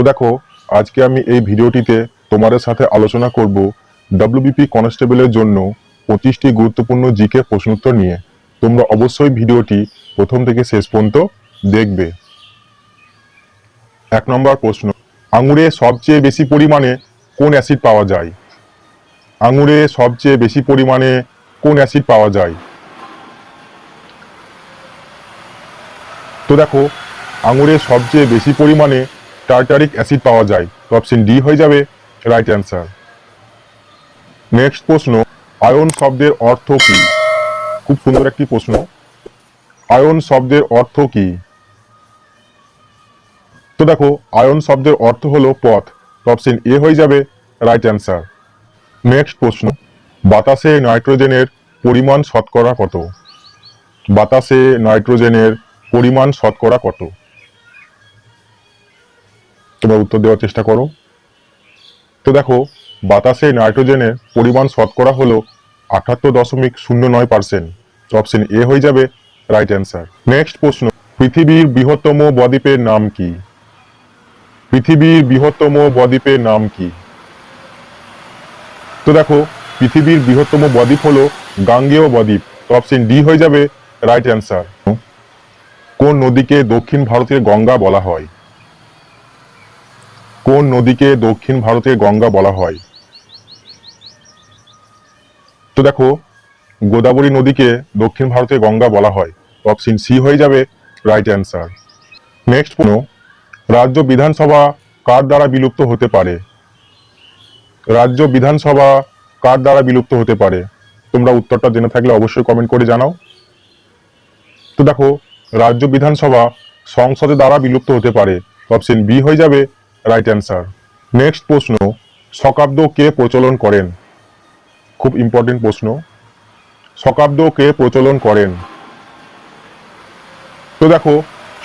তো দেখো, আজকে আমি এই ভিডিওটিতে তোমাদের সাথে আলোচনা করব ডাব্লিউবিপি কনস্টেবলের জন্য পঁচিশটি গুরুত্বপূর্ণ জিকে প্রশ্নোত্তর নিয়ে। তোমরা অবশ্যই ভিডিওটি প্রথম থেকে শেষ পর্যন্ত দেখবে। এক নম্বর প্রশ্ন, আঙুরে সবচেয়ে বেশি পরিমাণে কোন অ্যাসিড পাওয়া যায়? আঙুরে সবচেয়ে বেশি পরিমাণে কোন অ্যাসিড পাওয়া যায়? তো দেখো, আঙুরে সবচেয়ে বেশি পরিমাণে টার্টারিক অ্যাসিড পাওয়া যায়। তো অপশন ডি হয়ে যাবে রাইট অ্যান্সার নেক্সট প্রশ্ন আয়ন শব্দের অর্থ কি? খুব সুন্দর একটি প্রশ্ন। আয়ন শব্দের অর্থ কি? তো দেখো আয়ন শব্দের অর্থ হলো পথ। অপশন এ হয়ে যাবে রাইট অ্যান্সার নেক্সট প্রশ্ন, বাতাসে নাইট্রোজেনের পরিমাণ শতকরা কত? বাতাসে নাইট্রোজেনের পরিমাণ শতকরা কত? তোমরা উত্তর দেওয়ার চেষ্টা করো। তো দেখো, বাতাসে নাইট্রোজেনের পরিমাণ শতকরা হলো আটাত্তর দশমিক শূন্য নয় পার্সেন্ট। অপশন এ হয়ে যাবে রাইট অ্যান্সার নেক্সট প্রশ্ন, পৃথিবীর বৃহত্তম বদ্বীপের নাম কি? পৃথিবীর বৃহত্তম বদ্বীপের নাম কি? তো দেখো, পৃথিবীর বৃহত্তম বদ্বীপ হলো গাঙ্গেয় বদ্বীপ। অপশন ডি হয়ে যাবে রাইট অ্যান্সার কোন নদীকে দক্ষিণ ভারতের গঙ্গা বলা হয়? কোন নদীকে দক্ষিণ ভারতের গঙ্গা বলা হয়? তো দেখো, গোদাবরী নদীকে দক্ষিণ ভারতের গঙ্গা বলা হয়। অপশন সি হয়ে যাবে রাইট অ্যান্সার নেক্সট প্রশ্ন, রাজ্য বিধানসভা কার দ্বারা বিলুপ্ত হতে পারে? রাজ্য বিধানসভা কার দ্বারা বিলুপ্ত হতে পারে? তোমরা উত্তরটা জেনে থাকলে অবশ্যই কমেন্ট করে জানাও। তো দেখো, রাজ্য বিধানসভা সংসদের দ্বারা বিলুপ্ত হতে পারে। অপশন বি হয়ে যাবে রাইট অ্যান্সার নেক্সট প্রশ্ন শকাব্দ কে প্রচলন করেন? খুব ইম্পর্টেন্ট প্রশ্ন। শকাব্দ কে প্রচলন করেন? তো দেখো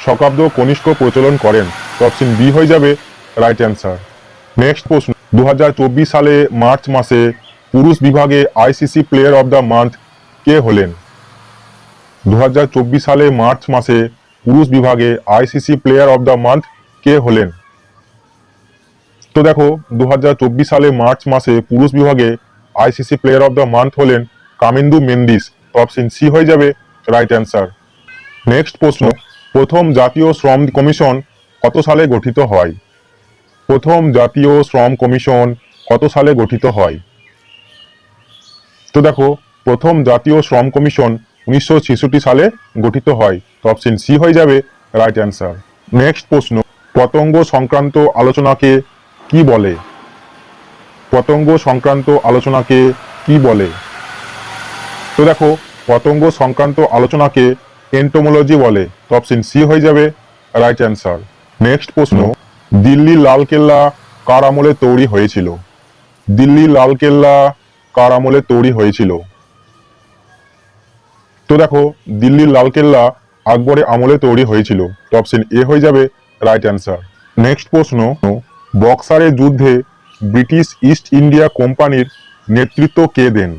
শকাব্দ কনিষ্ক প্রচলন করেন। অপশন বি হয়ে যাবে রাইট অ্যান্সার নেক্সট প্রশ্ন দু হাজার চব্বিশ সালে মার্চ মাসে পুরুষ বিভাগে ICC player of the month কে হলেন? দু হাজার চব্বিশ সালে মার্চ মাসে পুরুষ বিভাগে ICC player of the month কে হলেন? তো দেখো দু হাজার চব্বিশ সালে মার্চ মাসে পুরুষ বিভাগে ICC player of the month হলেন কামিন্দু মেন্দিস অপশন সি হয়ে যাবে রাইট অ্যান্সার নেক্সট প্রশ্ন, প্রথম জাতীয় শ্রম কমিশন কত সালে গঠিত হয়? প্রথম জাতীয় শ্রম কমিশন কত সালে গঠিত হয়? তো দেখো, প্রথম জাতীয় শ্রম কমিশন উনিশশো ছেষট্টি সালে গঠিত হয়। তো অপশন সি হয়ে যাবে রাইট অ্যান্সার নেক্সট প্রশ্ন, পতঙ্গ সংক্রান্ত আলোচনাকে কি বলে? পতঙ্গ সংক্রান্ত আলোচনাকে কি বলে? তো দেখো, পতঙ্গ সংক্রান্ত আলোচনাকে এন্টোমোলজি বলে। অপশন সি হয়ে যাবে রাইট অ্যান্সার নেক্সট প্রশ্ন, দিল্লি লাল কেল্লা কার আমলে তৈরি হয়েছিল? দিল্লি লাল কেল্লা কার আমলে তৈরি হয়েছিল? তো দেখো দিল্লির লাল কেল্লা আকবরের আমলে তৈরি হয়েছিল। অপশন এ হয়ে যাবে রাইট অ্যান্সার নেক্সট প্রশ্ন বক্সারের যুদ্ধে ব্রিটিশ ইস্ট ইন্ডিয়া কোম্পানির নেতৃত্ব কে দেন?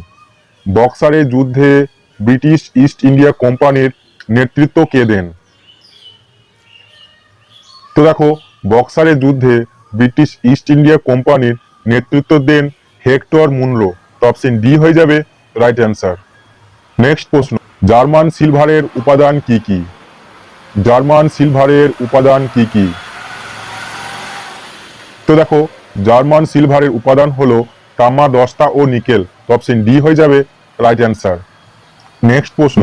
বক্সারের যুদ্ধে ব্রিটিশ ইস্ট ইন্ডিয়া কোম্পানির নেতৃত্ব কে দেন? তো দেখো, বক্সারের যুদ্ধে ব্রিটিশ ইস্ট ইন্ডিয়া কোম্পানির নেতৃত্ব দেন হেক্টর মুনরো। অপশন ডি হয়ে যাবে রাইট অ্যান্সার নেক্সট প্রশ্ন, জার্মান সিলভারের উপাদান কি কি? জার্মান সিলভারের উপাদান কি কি? তো দেখো, জার্মান সিলভারের উপাদান হলো তামা, দস্তা ও নিকেল। অপশন ডি হয়ে যাবে রাইট অ্যান্সার নেক্সট প্রশ্ন,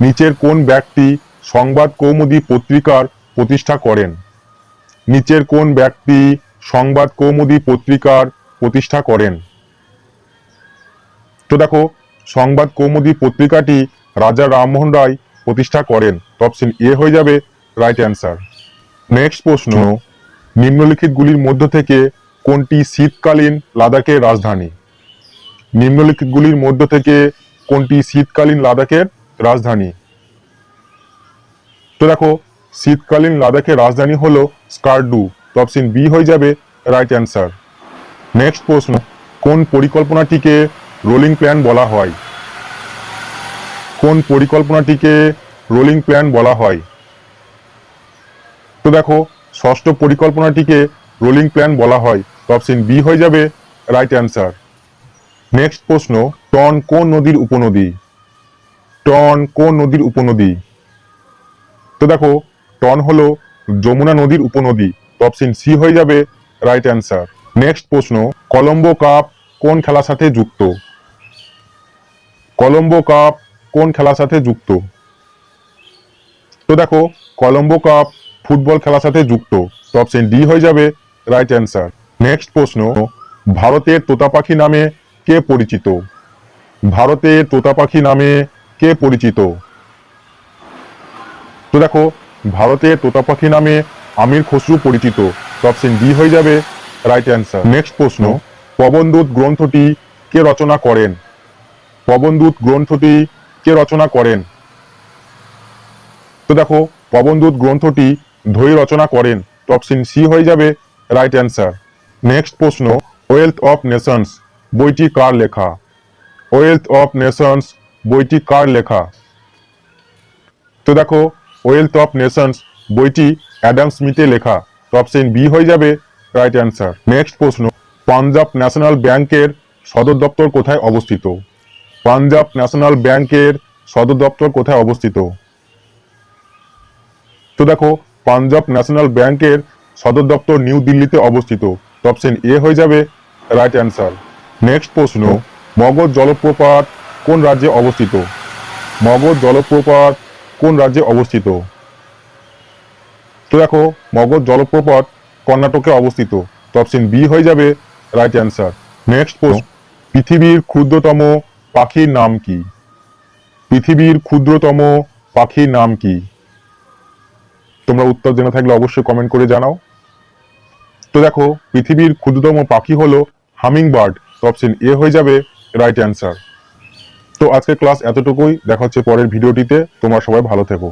নিচের কোন ব্যক্তি সংবাদ কৌমুদী পত্রিকার প্রতিষ্ঠা করেন? নিচের কোন ব্যক্তি সংবাদ কৌমুদী পত্রিকার প্রতিষ্ঠা করেন? তো দেখো, সংবাদ কৌমুদী পত্রিকাটি রাজা রামমোহন রায় প্রতিষ্ঠা করেন। অপশন এ হয়ে যাবে রাইট অ্যান্সার নেক্সট প্রশ্ন নিম্নলিখিতগুলির মধ্য থেকে কোনটি শীতকালীন লাদাখের রাজধানী? নিম্নলিখিতগুলির মধ্য থেকে কোনটি শীতকালীন লাদাখের রাজধানী? তো দেখো, শীতকালীন লাদাখের রাজধানী হলো স্কার্ডু। তো অপশন বি হয়ে যাবে রাইট অ্যান্সার নেক্সট প্রশ্ন, কোন পরিকল্পনাটিকে রোলিং প্ল্যান বলা হয়? কোন পরিকল্পনাটিকে রোলিং প্ল্যান বলা হয়? তো দেখো ষষ্ঠ পরিকল্পনাটিকে রোলিং প্ল্যান বলা হয়। অপশন বি হয়ে যাবে রাইট অ্যান্সার নেক্সট প্রশ্ন, টন কোন নদীর উপনদী? টন কোন নদীর উপনদী? তো দেখো, টন হলো যমুনা নদীর উপনদী। অপশন সি হয়ে যাবে রাইট অ্যান্সার নেক্সট প্রশ্ন, কলম্বো কাপ কোন খেলার সাথে যুক্ত? কলম্বো কাপ কোন খেলার সাথে যুক্ত? তো দেখো, কলম্বো কাপ ফুটবল খেলার সাথে যুক্ত। অপশন ডি হয়ে যাবে রাইট অ্যান্সার নেক্সট প্রশ্ন, ভারতের তোতা পাখি নামে কে পরিচিত? ভারতের তোতা পাখি নামে কে পরিচিত? তো দেখো, ভারতের তোতা পাখি নামে আমির খসরু পরিচিত। অপশন ডি হয়ে যাবে রাইট অ্যান্সার নেক্সট প্রশ্ন, পবনদূত গ্রন্থটি কে রচনা করেন? পবনদূত গ্রন্থটি কে রচনা করেন? তো দেখো, পবনদূত গ্রন্থটি ধৈ রচনা করেন। অপশন সি হয়ে যাবে রাইট অ্যান্সার নেক্সট প্রশ্ন ওয়েলথ অফ নেশনস বইটি কার লেখা? ওয়েলথ অফ নেশনস বইটি কার লেখা? তো দেখো ওয়েলথ অফ নেশনস বইটি অ্যাডাম স্মিথে লেখা। অপশন বি হয়ে যাবে রাইট অ্যান্সার নেক্সট প্রশ্ন, পাঞ্জাব ন্যাশনাল ব্যাংকের সদর দপ্তর কোথায় অবস্থিত? পাঞ্জাব ন্যাশনাল ব্যাংকের সদর দপ্তর কোথায় অবস্থিত? তো দেখো পাঞ্জাব ন্যাশনাল ব্যাংকের সদর দপ্তর নিউ দিল্লিতে অবস্থিত। অপশন এ হয়ে যাবে রাইট অ্যান্সার নেক্সট প্রশ্ন মগধ জলপ্রপাত কোন রাজ্যে অবস্থিত? মগধ জলপ্রপাত কোন রাজ্যে অবস্থিত? তো দেখো মগধ জলপ্রপাত কর্ণাটকে অবস্থিত। অপশন বি হয়ে যাবে রাইট অ্যান্সার নেক্সট প্রশ্ন, পৃথিবীর ক্ষুদ্রতম পাখির নাম কি? পৃথিবীর ক্ষুদ্রতম পাখির নাম কি? তোমরা উত্তর জেনে থাকলে অবশ্যই কমেন্ট করে জানাও। তো দেখো, পৃথিবীর ক্ষুদ্রতম পাখি হলো হামিং বার্ড অপশন এ হয়ে যাবে রাইট অ্যান্সার তো আজকের ক্লাস এতটুকুই, দেখা হচ্ছে পরের ভিডিওটিতে তোমরা সবাই ভালো থেকো।